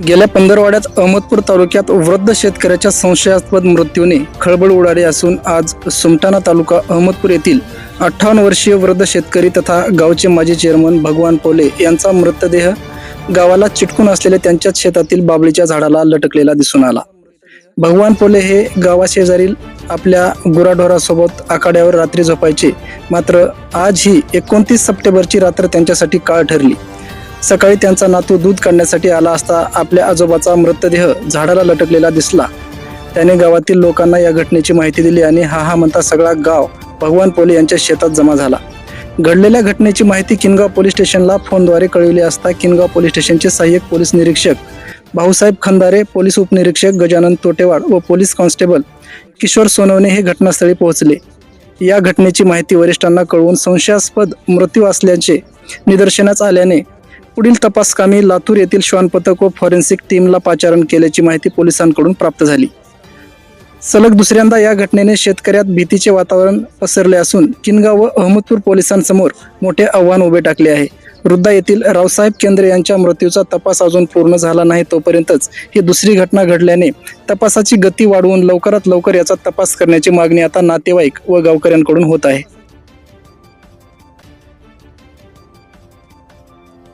गेल्या पंधरवाड्यात अहमदपूर तालुक्यात वृद्ध शेतकऱ्याच्या संशयास्पद मृत्यूने खळबळ उडाली असून आज सुमटाणा तालुका अहमदपूर येथील अठ्ठावन्न वर्षीय वृद्ध शेतकरी तथा गावचे माजी चेअरमन भगवान पोले यांचा मृतदेह गावाला चिटकून असलेल्या त्यांच्याच शेतातील बाबळीच्या झाडाला लटकलेला दिसून आला. भगवान पोले हे गावाशेजारील आपल्या गुराढोरासोबत आखाड्यावर रात्री झोपायचे. मात्र आज ही एकोणतीस सप्टेंबरची रात्र त्यांच्यासाठी काळ ठरली. सकाळी त्यांचा नातू दूध काढण्यासाठी आला असता आपल्या आजोबाचा मृतदेह झाडाला लटकलेला दिसला. त्याने गावातील लोकांना या घटनेची माहिती दिली आणि हा हा म्हणता सगळा गाव भगवान पोले यांच्या शेतात जमा झाला. घडलेल्या घटनेची माहिती किनगाव पोलीस स्टेशनला फोनद्वारे कळविली असता किनगाव पोलीस स्टेशनचे सहाय्यक पोलीस निरीक्षक भाऊसाहेब खंदारे पोलीस उपनिरीक्षक गजानन तोटेवाड व पोलीस कॉन्स्टेबल किशोर सोनवणे हे घटनास्थळी पोहोचले. या घटनेची माहिती वरिष्ठांना कळवून संशयास्पद मृत्यू असल्याचे निदर्शनास आल्याने पुढील तपासकामी लातूर येथील श्वान पथक व फॉरेन्सिक टीमला पाचारण केल्याची माहिती पोलिसांकडून प्राप्त झाली. सलग दुसऱ्यांदा या घटनेने शेतकऱ्यात भीतीचे वातावरण पसरले असून किनगाव व अहमदपूर पोलिसांसमोर मोठे आव्हान उभे टाकले आहे. वृद्धा येथील रावसाहेब केंद्रे यांच्या मृत्यूचा तपास अजून पूर्ण झाला नाही तोपर्यंतच ही दुसरी घटना घडल्याने तपासाची गती वाढवून लवकरात लवकर याचा तपास करण्याची मागणी आता नातेवाईक व गावकऱ्यांकडून होत आहे.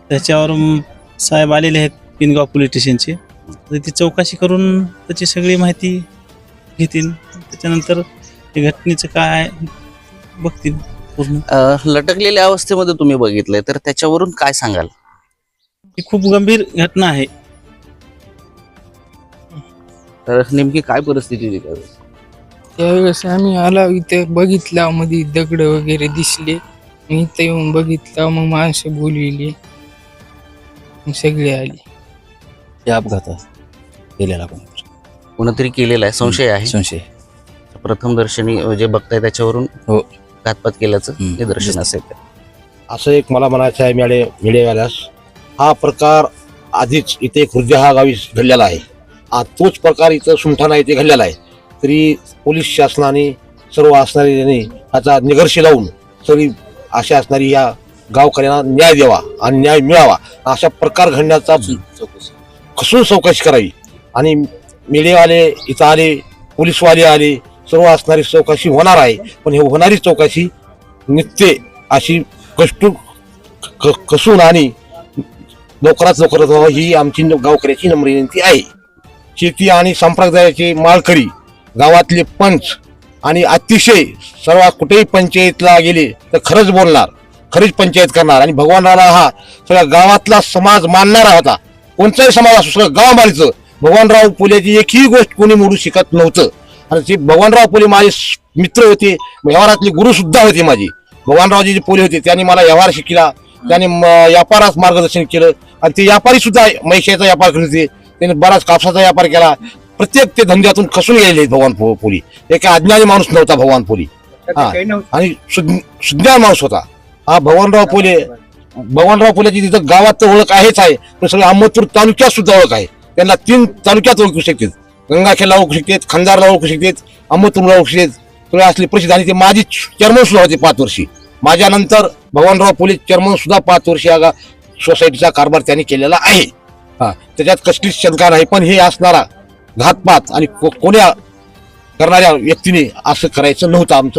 त्याच्यावर साहेब आलेले आहेत पिनगाव पोलीस स्टेशनचे. तर ती चौकशी करून त्याची सगळी माहिती घेतील. त्याच्यानंतर हे घटनेचं काय बघतील पूर्ण. अ, लटकलेल्या अवस्थेमध्ये तुम्ही बघितलंय तर त्याच्यावरून काय सांगाल? ही खूप गंभीर घटना आहे. तर नेमकी काय परिस्थिती होती त्यावेळेस? त्यावेळेस आम्ही आला इथं बघितला मध्ये दगड वगैरे दिसले. मी इथं येऊन बघितलं मग माणसं बोलविली. मग सगळे आली. या अपघातात केलेला कोणतरी कोणतरी केलेला आहे? संशय आहे? संशय. प्रथम दर्शनी जे बघताय त्याच्यावरून हो. घातपात केल्याचं हम्म. निदर्शन असेल. असं एक मला म्हणायचं आहे मिळे मिळेवाल्यास. हा प्रकार आधीच इथे खुर्जा हा गावी घडलेला आहे. आ तोच प्रकार इथं सुमठाणा इथे घडलेला आहे. तरी पोलीस शासनाने सर्व असणाऱ्यांनी ह्याचा निघर्ष लावून सगळी अशा असणारी या गावकऱ्यांना न्याय द्यावा आणि न्याय मिळावा अशा प्रकार घडण्याचा कसून चौकशी करावी? आणि मीडियावाले इथं आले पोलीसवाले आले सर्व असणारी चौकशी होणार आहे. पण हे होणारी चौकशी नित्य अशी कष्ट क- कसून आणि लवकरात लवकर व्हावं ही आमची गावकऱ्याची नम्र विनंती आहे. शेती आणि संप्रदायाचे माळकरी गावातले पंच आणि अतिशय सर्व कुठेही पंचायतला गेले तर खरंच बोलणार. खरीच पंचायत करणार आणि भगवानरावला हा सगळ्या गावातला समाज मानणारा होता. कोणताही समाज असो सगळं गाव मानायचं भगवानराव फुलेची एकही गोष्ट कोणी मोडू शकत नव्हतं. आणि ते भगवानराव फुले माझे मित्र होते. व्यवहारातले गुरु सुद्धा होते माझे. भगवानरावजी जे फुले होते त्यांनी मला व्यवहार शिकला. त्यांनी व्यापारात मार्गदर्शन केलं. आणि ते व्यापारी सुद्धा मैशाचा व्यापार करत होते. त्यांनी बराच कापसाचा व्यापार केला. प्रत्येक ते धंद्यातून खसून गेलेले भगवान फुली. एक अज्ञानी माणूस नव्हता भगवान फुली. हा. आणि सुज्ञ- सुज्ञान माणूस होता. हा भगवानराव फुले. भगवानराव फुलेची तिथं गावात तर ओळख आहेच आहे. पण सगळं अहमदपूर तालुक्यात सुद्धा ओळख आहे. त्यांना तीन तालुक्यात ओळखू शकतात. गंगाखेडला ओळखू शकतात खंदारला ओळखू शकतात अहमदपूरला ओळखू शकतात. सगळे असले प्रसिद्ध आणि ते माझी चेअरमन सुद्धा होते पाच वर्षी. माझ्यानंतर भगवानराव फुले चेअरमन सुद्धा पाच वर्षी या सोसायटीचा कारभार त्यांनी केलेला आहे. हा त्याच्यात कसलीच शंका नाही पण हे असणारा घातपात आणि को- कोण्या करणाऱ्या व्यक्तीने असं करायचं नव्हतं आमचं